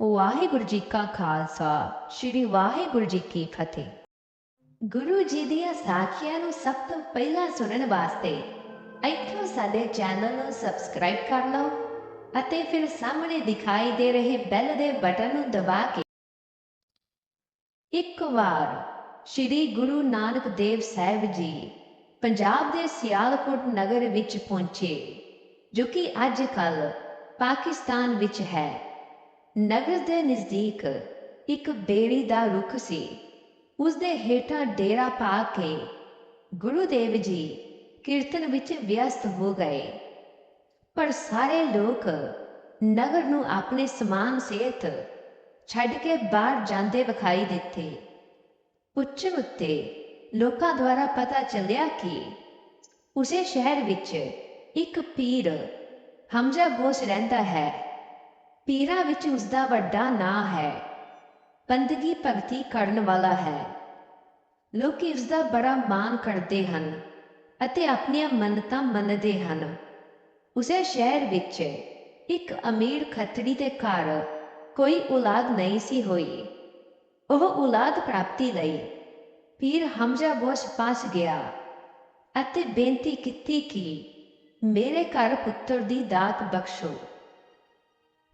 ਵਾਹਿਗੁਰੂ ਜੀ ਕਾ ਖਾਲਸਾ, ਸ੍ਰੀ ਵਾਹਿਗੁਰੂ ਜੀ ਕੀ ਫਤਿਹ। ਗੁਰੂ ਜੀ ਦੀਆਂ ਸਾਖੀਆਂ ਨੂੰ ਸਭ ਤੋਂ ਪਹਿਲਾਂ ਸੁਣਨ ਵਾਸਤੇ ਇੱਥੋਂ ਸਾਡੇ ਚੈਨਲ ਨੂੰ ਸਬਸਕ੍ਰਾਈਬ ਕਰ ਲਓ ਅਤੇ ਫਿਰ ਸਾਹਮਣੇ ਦਿਖਾਈ ਦੇ ਰਹੇ ਬੈਲ ਦੇ ਬਟਨ ਨੂੰ ਦਬਾ ਕੇ ਇੱਕ ਵਾਰ ਸ੍ਰੀ ਗੁਰੂ ਨਾਨਕ ਦੇਵ ਸਾਹਿਬ ਜੀ ਪੰਜਾਬ ਦੇ ਸਿਆਲਕੋਟ ਨਗਰ ਵਿੱਚ ਪਹੁੰਚੇ, ਜੋ ਕਿ ਅੱਜ ਕੱਲ ਪਾਕਿਸਤਾਨ ਵਿੱਚ ਹੈ। ਨਗਰ ਦੇ ਨਜ਼ਦੀਕ ਇੱਕ ਬੇਰੀ ਦਾ ਰੁੱਖ ਸੀ। ਉਸ ਦੇ ਹੇਠਾਂ ਡੇਰਾ ਪਾ ਕੇ ਗੁਰੂ ਦੇਵ ਜੀ ਕੀਰਤਨ ਵਿੱਚ ਵਿਅਸਤ ਹੋ ਗਏ। ਪਰ ਸਾਰੇ ਲੋਕ ਨਗਰ ਨੂੰ ਆਪਣੇ ਸਮਾਨ ਸਿਹਤ ਛੱਡ ਕੇ ਬਾਹਰ ਜਾਂਦੇ ਵਿਖਾਈ ਦਿੱਤੇ। ਉੱਚ ਉੱਤੇ ਲੋਕਾਂ ਦੁਆਰਾ ਪਤਾ ਚੱਲਿਆ ਕਿ ਉਸੇ ਸ਼ਹਿਰ ਵਿੱਚ ਇੱਕ ਪੀਰ ਹਮਜ਼ਾ ਬੋਸ ਰਹਿੰਦਾ ਹੈ। ਪੀਰਾਂ ਵਿੱਚ ਉਸ ਦਾ ਵੱਡਾ ਨਾਂ ਹੈ। ਬੰਦਗੀ ਭਗਤੀ ਕਰਨ ਵਾਲਾ ਹੈ। ਲੋਕੀ ਉਸ ਦਾ ਬੜਾ ਮਾਣ ਕਰਦੇ ਹਨ ਅਤੇ ਆਪਣੀਆਂ ਮੰਨਤਾਂ ਮੰਨਦੇ ਹਨ। ਉਸੇ ਸ਼ਹਿਰ ਵਿੱਚ ਇੱਕ ਅਮੀਰ ਖੱਤੜੀ ਦੇ ਘਰ ਕੋਈ ਔਲਾਦ ਨਹੀਂ ਸੀ ਹੋਈ। ਉਹ ਔਲਾਦ ਪ੍ਰਾਪਤੀ ਲਈ ਪੀਰ ਹਮਜ਼ਾ ਬੋਸ ਪਾਸ ਗਿਆ ਅਤੇ ਬੇਨਤੀ ਕੀਤੀ ਕਿ ਮੇਰੇ ਘਰ ਪੁੱਤਰ ਦੀ ਦਾਤ ਬਖਸ਼ੋ।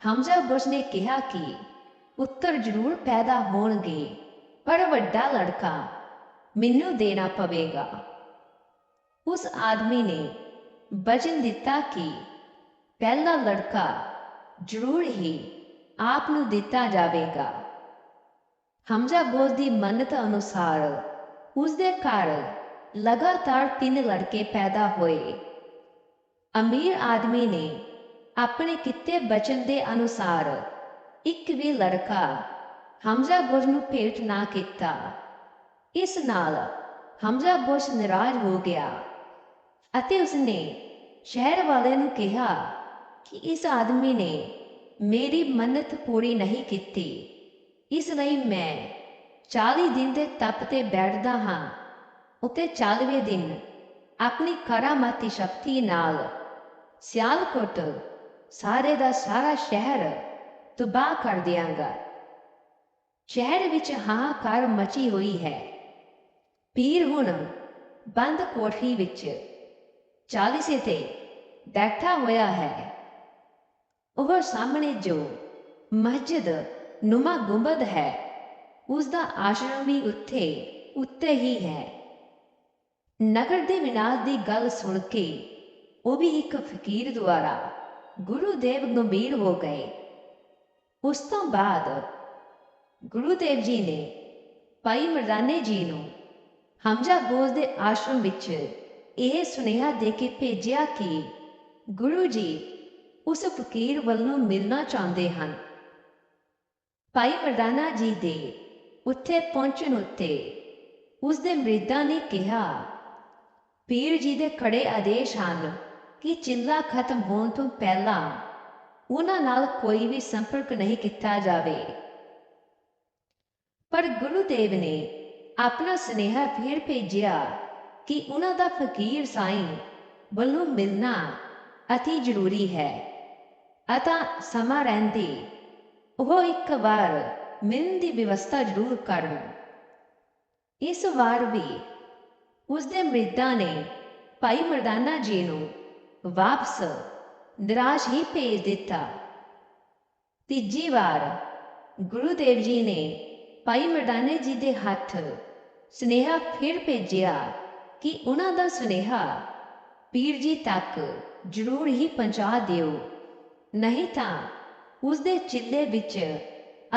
ਹਮਜ਼ਾ ਬੋਸ ਨੇ ਕਿਹਾ ਕਿ ਪੁੱਤਰ ਜ਼ਰੂਰ ਪੈਦਾ ਹੋਣਗੇ, ਪਰ ਵੱਡਾ ਲੜਕਾ ਮੈਨੂੰ ਦੇਣਾ ਪਵੇਗਾ। ਉਸ ਆਦਮੀ ਨੇ ਬਚਨ ਦਿੱਤਾ ਕਿ ਪਹਿਲਾ ਲੜਕਾ ਜ਼ਰੂਰ ਹੀ ਆਪ ਨੂੰ ਦਿੱਤਾ ਜਾਵੇਗਾ। ਹਮਜ਼ਾ ਬੋਸ ਦੀ ਮੰਨਤ ਅਨੁਸਾਰ ਉਸ ਦੇ ਘਰ ਲਗਾਤਾਰ ਤਿੰਨ ਲੜਕੇ ਪੈਦਾ ਹੋਏ। ਅਮੀਰ ਆਦਮੀ ਨੇ ਆਪਣੇ ਕਿਤੇ ਬਚਨ ਦੇ ਅਨੁਸਾਰ ਇੱਕ ਵੀ ਲੜਕਾ ਹਮਜ਼ਾ ਬੋਸ ਨੂੰ ਭੇਟ ਨਾ ਕੀਤਾ। ਇਸ ਨਾਲ ਹਮਜ਼ਾ ਬੋਸ ਨਾਰਾਜ਼ ਹੋ ਗਿਆ ਅਤੇ ਉਸਨੇ ਸ਼ਹਿਰ ਵਾਲਿਆਂ ਨੂੰ ਕਿਹਾ ਕਿ ਇਸ ਆਦਮੀ ਨੇ ਮੇਰੀ ਮੰਨਤ ਪੂਰੀ ਨਹੀਂ ਕੀਤੀ। ਇਸ ਲਈ ਮੈਂ 40 ਦਿਨ ਦੇ ਤਪ ਤੇ ਬੈਠਦਾ ਹਾਂ ਉਤੇ 40ਵੇਂ ਦਿਨ ਆਪਣੀ ਕਰਾਮਾਤੀ ਸ਼ਕਤੀ ਨਾਲ ਸਿਆਲਕੋਟ ਸਾਰੇ ਦਾ ਸਾਰਾ ਸ਼ਹਿਰ ਤਬਾਹ ਕਰ ਦਿਆਂਗਾ। ਸ਼ਹਿਰ ਵਿੱਚ ਹਾਹਾਕਾਰ ਮਚੀ ਹੋਈ ਹੈ। ਪੀਰ ਹੁਣ ਬੰਦ ਕੋਠੀ ਵਿੱਚ ਚਾਲੀਸੇ ਤੇ ਬੈਠਾ ਹੋਇਆ ਹੈ। ਉਹ ਸਾਹਮਣੇ ਜੋ ਮਸਜਿਦ ਨੁਮਾ ਗੁੰਬਦ ਹੈ, ਉਸ ਦਾ ਆਸ਼ਰਮ ਵੀ ਉੱਥੇ, ਉੱਤੇ ਹੀ ਹੈ। ਨਗਰ ਦੇ ਵਿਨਾਸ਼ ਦੀ ਗੱਲ ਸੁਣ ਕੇ ਉਹ ਵੀ ਇੱਕ ਫਕੀਰ ਦੁਆਰਾ ਗੁਰੂ ਦੇਵ ਗੰਭੀਰ ਹੋ ਗਏ ਉਸ ਤੋਂ ਬਾਅਦ ਗੁਰੂ ਦੇਵ ਜੀ ਨੇ ਭਾਈ ਮਰਦਾਨੇ ਜੀ ਨੂੰ ਹਮਜ਼ਾ ਬੋਸ ਦੇ ਆਸ਼ਰਮ ਵਿੱਚ ਇਹ ਸੁਨੇਹਾ ਦੇ ਕੇ ਭੇਜਿਆ ਕਿ ਗੁਰੂ ਜੀ ਉਸ ਫਕੀਰ ਵੱਲੋਂ ਮਿਲਣਾ ਚਾਹੁੰਦੇ ਹਨ ਭਾਈ ਮਰਦਾਨਾ ਜੀ ਦੇ ਉੱਥੇ ਪਹੁੰਚਣ ਉੱਤੇ ਉਸ ਦੇ ਮ੍ਰਿਦਾਂ ਨੇ ਕਿਹਾ ਪੀਰ ਜੀ ਦੇ ਖੜੇ ਆਦੇਸ਼ ਹਨ ਕਿ ਚਿੱਲਾ ਖਤਮ ਹੋਣ ਤੋਂ ਪਹਿਲਾਂ ਉਹਨਾਂ ਨਾਲ ਕੋਈ ਵੀ ਸੰਪਰਕ ਨਹੀਂ ਕੀਤਾ ਜਾਵੇ। ਪਰ ਗੁਰੂ ਦੇਵ ਨੇ ਆਪਣਾ ਸੁਨੇਹਾ ਫੇਰ ਭੇਜਿਆ ਕਿ ਉਹਨਾਂ ਦਾ ਫਕੀਰ ਸਾਈਂ ਵੱਲੋਂ ਮਿਲਣਾ ਅਤੀ ਜ਼ਰੂਰੀ ਹੈ। ਅਤਾ ਸਮਾਂ ਰਹਿੰਦੇ ਉਹ ਇੱਕ ਵਾਰ ਮਿਲਣ ਦੀ ਵਿਵਸਥਾ ਜ਼ਰੂਰ ਕਰਨ। ਇਸ ਵਾਰ ਵੀ ਉਸ ਦੇ ਮ੍ਰਿਦਾਂ ਨੇ ਭਾਈ ਮਰਦਾਨਾ ਜੀ ਨੂੰ ਵਾਪਸ ਨਿਰਾਸ਼ ਹੀ ਭੇਜ ਦਿੱਤਾ। ਤੀਜੀ ਵਾਰ ਗੁਰੂ ਦੇਵ ਜੀ ਨੇ ਭਾਈ ਮਰਦਾਨੇ ਜੀ ਦੇ ਹੱਥ ਸੁਨੇਹਾ ਫਿਰ ਭੇਜਿਆ ਕਿ ਉਹਨਾਂ ਦਾ ਸੁਨੇਹਾ ਪੀਰ ਜੀ ਤੱਕ ਜ਼ਰੂਰ ਹੀ ਪਹੁੰਚਾ ਦਿਓ। ਨਹੀਂ ਤਾਂ ਉਸ ਦੇ ਚਿੱਲੇ ਵਿੱਚ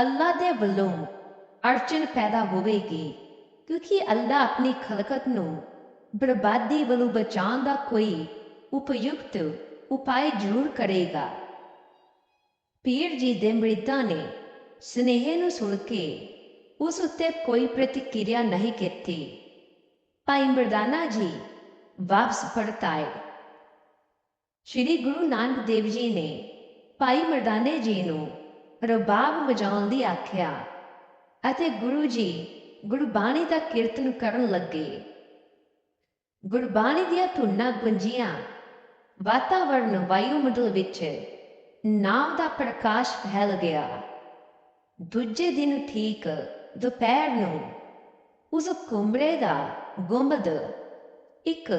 ਅੱਲਾ ਦੇ ਵੱਲੋਂ ਅੜਚਨ ਪੈਦਾ ਹੋਵੇਗੀ, ਕਿਉਂਕਿ ਅੱਲਾ ਆਪਣੀ ਖਲਕਤ ਨੂੰ ਬਰਬਾਦੀ ਵੱਲੋਂ ਬਚਾਉਣ ਦਾ ਕੋਈ ਉਪਯੁਕਤ ਉਪਾਅ ਜ਼ਰੂਰ ਕਰੇਗਾ। ਪੀਰ ਜੀ ਦੇ ਮ੍ਰਿਦਾਂ ਨੇ ਸਨੇਹ ਨੂੰ ਸੁਣ ਕੇ ਉਸ ਉੱਤੇ ਕੋਈ ਪ੍ਰਤੀਕਿਰਿਆ ਨਹੀਂ ਕੀਤੀ। ਭਾਈ ਮਰਦਾਨਾ ਜੀ ਵਾਪਸ ਪਰਤਾਏ ਸ਼੍ਰੀ ਗੁਰੂ ਨਾਨਕ ਦੇਵ ਜੀ ਨੇ ਭਾਈ ਮਰਦਾਨੇ ਜੀ ਨੂੰ ਰਬਾਬ ਵਜਾਉਣ ਦੀ ਆਖਿਆ ਅਤੇ ਗੁਰੂ ਜੀ ਗੁਰਬਾਣੀ ਦਾ ਕੀਰਤਨ ਕਰਨ ਲੱਗੇ। ਗੁਰਬਾਣੀ ਦੀਆਂ ਧੁਨਾਂ ਗੁੰਜੀਆਂ ਵਾਤਾਵਰਨ ਵਾਯੂਮੰਡਲ ਵਿੱਚ ਨਾਮ ਦਾ ਪ੍ਰਕਾਸ਼ ਫੈਲ ਗਿਆ। ਦੂਜੇ ਦਿਨ ਠੀਕ ਦੁਪਹਿਰ ਨੂੰ ਉਸ ਕੁੰਬੜੇ ਦਾ ਗੁੰਬਦ ਇੱਕ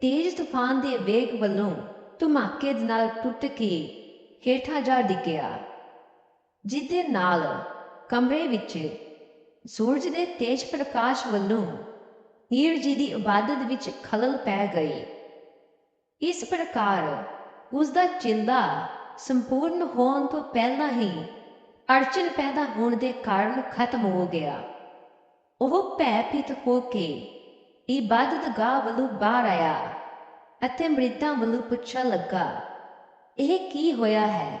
ਤੇਜ਼ ਤੂਫਾਨ ਦੇ ਵੇਗ ਵੱਲੋਂ ਧਮਾਕੇ ਦੇ ਨਾਲ ਟੁੱਟ ਕੇ ਹੇਠਾਂ ਜਾ ਡਿੱਗਿਆ ਜਿਹਦੇ ਨਾਲ ਕਮਰੇ ਵਿੱਚ ਸੂਰਜ ਦੇ ਤੇਜ ਪ੍ਰਕਾਸ਼ ਵੱਲੋਂ ਹੀਰ ਜੀ ਦੀ ਇਬਾਦਤ ਵਿੱਚ ਖਲਲ ਪੈ ਗਈ। ਇਸ ਪ੍ਰਕਾਰ ਉਸ ਦਾ ਚਿੰਦਾ ਸੰਪੂਰਨ ਹੋਣ ਤੋਂ ਪਹਿਲਾਂ ਹੀ ਅੜਚਨ ਪੈਦਾ ਹੋਣ ਦੇ ਕਾਰਨ ਖਤਮ ਹੋ ਗਿਆ। ਉਹ ਭੈਭੀਤ ਹੋ ਕੇ ਇਬਾਦਤ ਗਾਹ ਵੱਲੋਂ ਬਾਹਰ ਆਇਆ ਅਤੇ ਮ੍ਰਿਤਾਂ ਵੱਲੋਂ ਪੁੱਛਣ ਲੱਗਾ, ਇਹ ਕੀ ਹੋਇਆ ਹੈ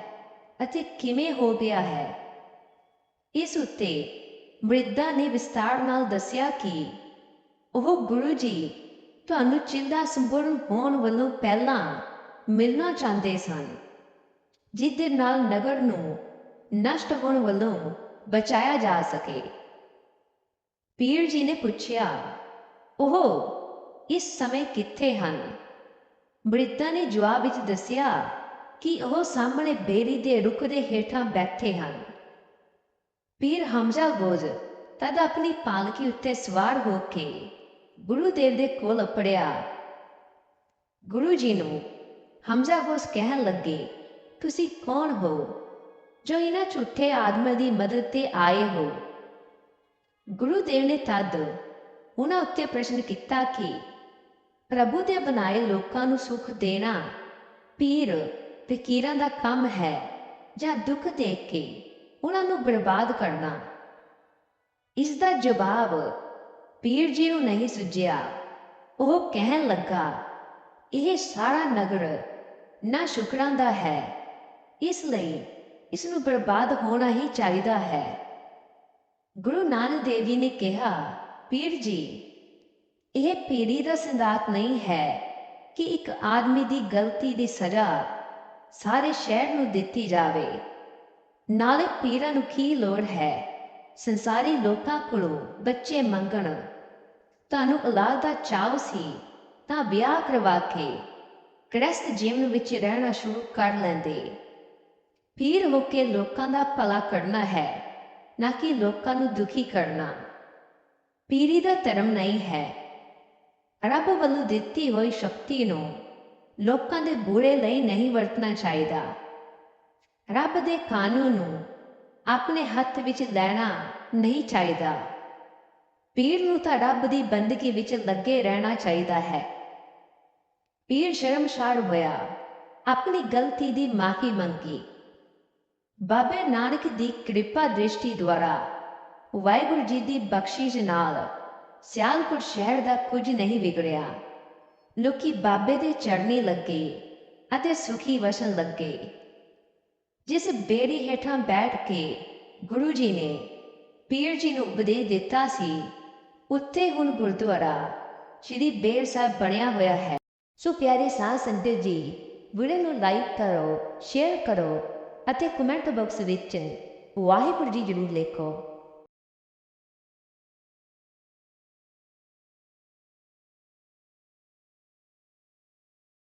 ਅਤੇ ਕਿਵੇਂ ਹੋ ਗਿਆ ਹੈ? ਇਸ ਉੱਤੇ ਮ੍ਰਿਦਾ ਨੇ ਵਿਸਤਾਰ ਨਾਲ ਦੱਸਿਆ ਕਿ ਉਹ ਗੁਰੂ ਜੀ ਤੁਹਾਨੂੰ ਚਿੰਦਾ ਸੰਪੂਰਨ ਹੋਣ ਵੱਲੋਂ ਪਹਿਲਾਂ ਮਿਲਣਾ ਚਾਹੁੰਦੇ ਸਨ ਜਿਹਦੇ ਨਾਲ ਨਗਰ ਨੂੰ ਨਸ਼ਟ ਹੋਣ ਵੱਲੋਂ ਬਚਾਇਆ ਜਾ ਸਕੇ। ਪੀਰ ਜੀ ਨੇ ਪੁੱਛਿਆ ਉਹ ਇਸ ਸਮੇਂ ਕਿੱਥੇ ਹਨ? ਮ੍ਰਿਤਾ ਨੇ ਜਵਾਬ ਵਿੱਚ ਦੱਸਿਆ ਕਿ ਉਹ ਸਾਹਮਣੇ ਬੇਰੀ ਦੇ ਰੁੱਖ ਦੇ ਹੇਠਾਂ ਬੈਠੇ ਹਨ। ਪੀਰ ਹਮਜ਼ਾ ਗੋਜ ਤਦ ਆਪਣੀ ਪਾਲਕੀ ਉੱਤੇ ਸਵਾਰ ਹੋ ਕੇ ਗੁਰੂ ਦੇਵ ਦੇ ਕੋਲ ਅਪੜਿਆ। ਗੁਰੂ ਜੀ ਨੂੰ ਹਮਜ਼ਾ ਗੋਸ ਕਹਿਣ ਲੱਗੇ, ਤੁਸੀਂ ਕੌਣ ਹੋ? ਜੋ ਇਹਨਾਂ ਝੂਠੇ ਆਦਮੀਆਂ ਦੀ ਮਦਦ ਤੇ ਆਏ ਹੋ? ਗੁਰੂ ਦੇਵ ਨੇ ਤਦ ਉਹਨਾਂ ਉੱਤੇ ਪ੍ਰਸ਼ਨ ਕੀਤਾ ਕਿ ਪ੍ਰਭੂ ਦੇ ਬਣਾਏ ਲੋਕਾਂ ਨੂੰ ਸੁੱਖ ਦੇਣਾ ਪੀਰ ਫਕੀਰਾਂ ਦਾ ਕੰਮ ਹੈ ਜਾਂ ਦੁੱਖ ਦੇਖ ਕੇ ਉਹਨਾਂ ਨੂੰ ਬਰਬਾਦ ਕਰਨਾ? ਇਸ ਦਾ ਜਵਾਬ ਪੀਰ ਜੀ ਨੂੰ ਨਹੀਂ ਸੁਝਿਆ। ਉਹ ਕਹਿਣ ਲੱਗਾ, ਇਹ ਸਾਰਾ ਨਗਰ ਨਾ ਸ਼ੁਕਰਾਂ ਦਾ ਹੈ। ਇਸ ਲਈ ਇਸ ਨੂੰ ਬਰਬਾਦ ਹੋਣਾ ਹੀ ਚਾਹੀਦਾ ਹੈ। ਗੁਰੂ ਨਾਨਕ ਦੇਵ ਜੀ ਨੇ ਕਿਹਾ, ਪੀਰ ਜੀ, ਇਹ ਪੀੜੀ ਦਾ ਸਿਧਾਂਤ ਨਹੀਂ ਹੈ ਕਿ ਇੱਕ ਆਦਮੀ ਦੀ ਗਲਤੀ ਦੀ ਸਜ਼ਾ ਸਾਰੇ ਸ਼ਹਿਰ ਨੂੰ ਦਿੱਤੀ ਜਾਵੇ। ਨਾਲੇ ਪੀਰਾਂ ਨੂੰ ਕੀ ਲੋੜ ਹੈ? ਸੰਸਾਰੀ ਲੋਕਾਂ ਕੋਲੋਂ ਬੱਚੇ ਮੰਗਣ। ਤੁਹਾਨੂੰ ਔਲਾਦ ਦਾ ਚਾਅ ਸੀ, ਤਾਂ ਵਿਆਹ ਕਰਵਾ ਕੇ ਗ੍ਰਸਤ ਜੀਵਨ ਵਿੱਚ ਰਹਿਣਾ ਸ਼ੁਰੂ ਕਰ ਲੈਂਦੇ। ਪੀਰ ਹੋ ਕੇ ਲੋਕਾਂ ਦਾ ਭਲਾ ਕਰਨਾ ਹੈ, ਨਾ ਕਿ ਲੋਕਾਂ ਨੂੰ ਦੁਖੀ ਕਰਨਾ। ਪੀਰੀ ਦਾ ਧਰਮ ਨਹੀਂ ਹੈ। ਰੱਬ ਵੱਲੋਂ ਦਿੱਤੀ ਹੋਈ ਸ਼ਕਤੀ ਨੂੰ ਲੋਕਾਂ ਦੇ ਬੁਰੇ ਲਈ ਨਹੀਂ ਵਰਤਣਾ ਚਾਹੀਦਾ। ਰੱਬ ਦੇ ਕਾਨੂੰਨ ਨੂੰ ਆਪਣੇ ਹੱਥ ਵਿੱਚ ਲੈਣਾ ਨਹੀਂ ਚਾਹੀਦਾ। ਪੀਰ ਨੂੰ ਤਾਂ ਰੱਬ ਦੀ ਬੰਦਗੀ ਵਿੱਚ ਲੱਗੇ ਰਹਿਣਾ ਚਾਹੀਦਾ ਹੈ। ਪੀਰ ਸ਼ਰਮਸ਼ਾਰ ਹੋਇਆ, ਆਪਣੀ ਗਲਤੀ ਦੀ ਮਾਫੀ ਮੰਗੀ। ਬਾਬੇ ਨਾਨਕ ਦੀ ਕਿਰਪਾ ਦ੍ਰਿਸ਼ਟੀ ਦੁਆਰਾ ਵਾਹਿਗੁਰੂ ਜੀ ਦੀ ਬਖਸ਼ਿਸ਼ ਨਾਲ ਸਿਆਲਕੋਟ ਸ਼ਹਿਰ ਦਾ ਕੁਝ ਨਹੀਂ ਵਿਗੜਿਆ। ਲੋਕੀ ਬਾਬੇ ਦੇ ਚਰਨੀ ਲੱਗੇ ਅਤੇ ਸੁਖੀ ਵਸਣ ਲੱਗੇ। ਜਿਸ ਬੇੜੀ ਹੇਠਾਂ ਬੈਠ ਕੇ ਗੁਰੂ ਜੀ ਨੇ ਪੀਰ ਜੀ ਨੂੰ ਉਪਦੇਸ਼ ਦਿੱਤਾ ਸੀ, ਉੱਥੇ ਹੁਣ ਗੁਰਦੁਆਰਾ ਸ਼੍ਰੀ ਬੇਰ ਸਾਹਿਬ ਬਣਿਆ ਹੋਇਆ ਹੈ। ਸੋ ਪਿਆਰੇ ਸਾਧ ਸੰਗਤ ਜੀ, ਵੀਡੀਓ ਨੂੰ ਲਾਈਕ ਕਰੋ, ਸ਼ੇਅਰ ਕਰੋ ਅਤੇ ਕਮੈਂਟ ਬਾਕਸ ਵਿੱਚ ਵਾਹਿਗੁਰੂ ਜੀ ਜ਼ਰੂਰ ਲਿਖੋ।